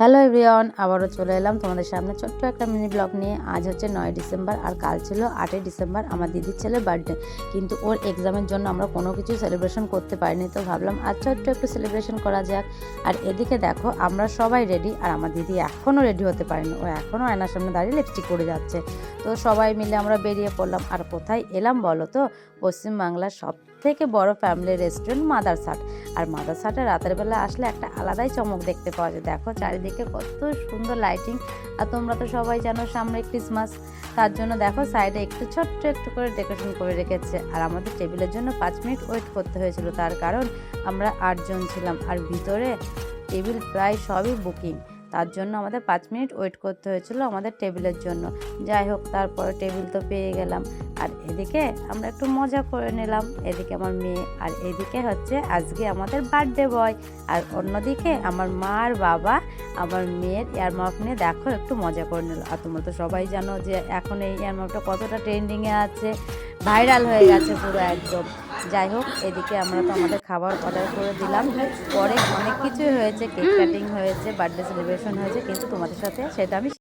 Hello everyone আবারও চলে এলাম তোমাদের সামনে ছোট্ট একটা মিনি ব্লগ নিয়ে। আজ হচ্ছে নয় ডিসেম্বর আর কাল ছিল আটই ডিসেম্বর, আমার দিদির ছেলের বার্থডে কিন্তু ওর এক্সামের জন্য আমরা কোনো কিছু সেলিব্রেশন করতে পারিনি, তো ভাবলাম আর ছোট্ট একটু সেলিব্রেশন করা যাক। আর এদিকে দেখো, আমরা সবাই রেডি আর আমার দিদি এখনও রেডি হতে পারেনি। ও এখনও আয়নার সামনে দাঁড়িয়ে লিপস্টিক করে যাচ্ছে। তো সবাই মিলে আমরা বেরিয়ে পড়লাম। আর কোথায় এলাম বলো তো? পশ্চিমবাংলার সব থেকে বড় ফ্যামিলি রেস্টুরেন্ট মাদার মাদারসাট। আর মাদার মাদারসাটে রাতের বেলা আসলে একটা আলাদাই চমক দেখতে পাওয়া যায়। দেখো চারিদিকে কত সুন্দর লাইটিং আর তোমরা তো সবাই জানো সামনে ক্রিসমাস তার জন্য দেখো সাইডে একটু ছোট্ট একটু করে ডেকোরেশন করে রেখেছে। আর আমাদের টেবিলের জন্য পাঁচ মিনিট ওয়েট করতে হয়েছিল, তার কারণ আমরা আটজন ছিলাম। আর ভিতরে টেবিল প্রায় সবই বুকিং তার জন্য আমাদের পাঁচ মিনিট ওয়েট করতে হয়েছিল আমাদের টেবিলের জন্য। যাই হোক, তারপরে টেবিল তো পেয়ে গেলাম। আর এদিকে আমরা একটু মজা করে নিলাম। এদিকে আমার মেয়ে আর এদিকে হচ্ছে আজকে আমাদের বার্থডে বয় আর অন্যদিকে আমার মা আর বাবা, আমার মেয়ের ইয়ারমাপ নিয়ে দেখো একটু মজা করে নিল। আর তোমরা তো সবাই জানো যে এখন এই ইয়ারমাপটা কতটা ট্রেন্ডিংয়ে আছে। ভাইরাল হয়ে গেছে পুরো একদম। যাই হোক, এদিকে আমরা তো আমাদের খাবার অর্ডার করে দিলাম। পরে অনেক কিছুই হয়েছে কেক কাটিং হয়েছে বার্থডে সেলিব্রেশন হয়েছে, কিন্তু তোমাদের সাথে সেটা আমি